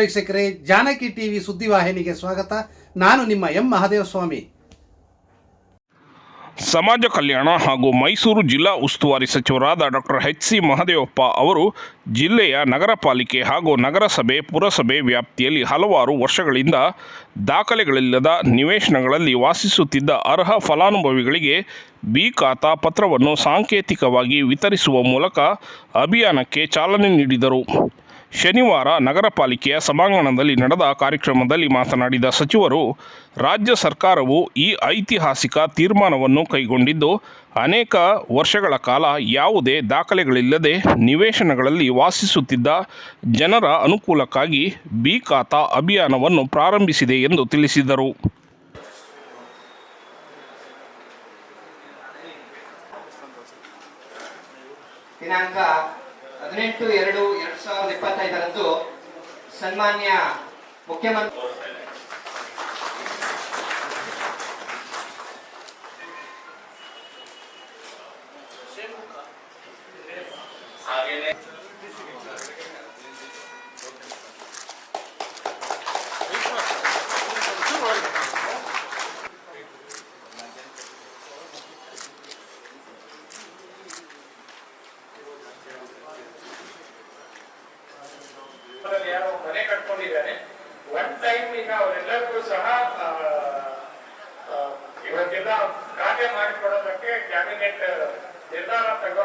ವೀಕ್ಷಕರೇ, ಜಾನಕಿ ಟಿವಿ ಸುದ್ದಿವಾಹಿನಿಗೆ ಸ್ವಾಗತ. ನಾನು ನಿಮ್ಮ ಎಂ ಮಹಾದೇವ ಸ್ವಾಮಿ ಸಮಾಜ ಕಲ್ಯಾಣ ಹಾಗೂ ಮೈಸೂರು ಜಿಲ್ಲಾ ಉಸ್ತುವಾರಿ ಸಚಿವರಾದ ಡಾಕ್ಟರ್ ಎಚ್ ಸಿ ಮಹದೇವಪ್ಪ ಅವರು ಜಿಲ್ಲೆಯ ನಗರ ಪಾಲಿಕೆ ಹಾಗೂ ನಗರಸಭೆ, ಪುರಸಭೆ ವ್ಯಾಪ್ತಿಯಲ್ಲಿ ಹಲವಾರು ವರ್ಷಗಳಿಂದ ದಾಖಲೆಗಳಿಲ್ಲದ ನಿವೇಶನಗಳಲ್ಲಿ ವಾಸಿಸುತ್ತಿದ್ದ ಅರ್ಹ ಫಲಾನುಭವಿಗಳಿಗೆ ಬಿ ಖಾತಾ ಪತ್ರವನ್ನು ಸಾಂಕೇತಿಕವಾಗಿ ವಿತರಿಸುವ ಮೂಲಕ ಅಭಿಯಾನಕ್ಕೆ ಚಾಲನೆ ನೀಡಿದರು. ಶನಿವಾರ ನಗರ ಪಾಲಿಕೆಯ ಸಭಾಂಗಣದಲ್ಲಿ ನಡೆದ ಕಾರ್ಯಕ್ರಮದಲ್ಲಿ ಮಾತನಾಡಿದ ಸಚಿವರು, ರಾಜ್ಯ ಸರ್ಕಾರವು ಈ ಐತಿಹಾಸಿಕ ತೀರ್ಮಾನವನ್ನು ಕೈಗೊಂಡಿದ್ದು, ಅನೇಕ ವರ್ಷಗಳ ಕಾಲ ಯಾವುದೇ ದಾಖಲೆಗಳಿಲ್ಲದೆ ನಿವೇಶನಗಳಲ್ಲಿ ವಾಸಿಸುತ್ತಿದ್ದ ಜನರ ಅನುಕೂಲಕ್ಕಾಗಿ ಬಿ ಖಾತಾ ಅಭಿಯಾನವನ್ನು ಪ್ರಾರಂಭಿಸಿದೆ ಎಂದು ತಿಳಿಸಿದರು. ದಿನಾಂಕ ಹದಿನೆಂಟು ಎರಡು ಎರಡ್ ಸಾವಿರದ ಇಪ್ಪತ್ತೈದರಂದು ಸನ್ಮಾನ್ಯ ಮುಖ್ಯಮಂತ್ರಿ ಗುಂಪಲ್ಲಿ ಯಾರೋ ಮನೆ ಕಟ್ಕೊಂಡಿದ್ದಾರೆ. ಒನ್ ಟೈಮ್ ಈಗ ಅವರೆಲ್ಲರಿಗೂ ಸಹ ಇವತ್ತೆಲ್ಲ ಕಾರ್ಯ ಮಾಡಿಕೊಡೋದಕ್ಕೆ ಕ್ಯಾಬಿನೆಟ್ ನಿರ್ಧಾರ ತಗೋ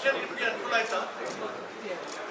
Christian, Dank fly, sir. Yeah.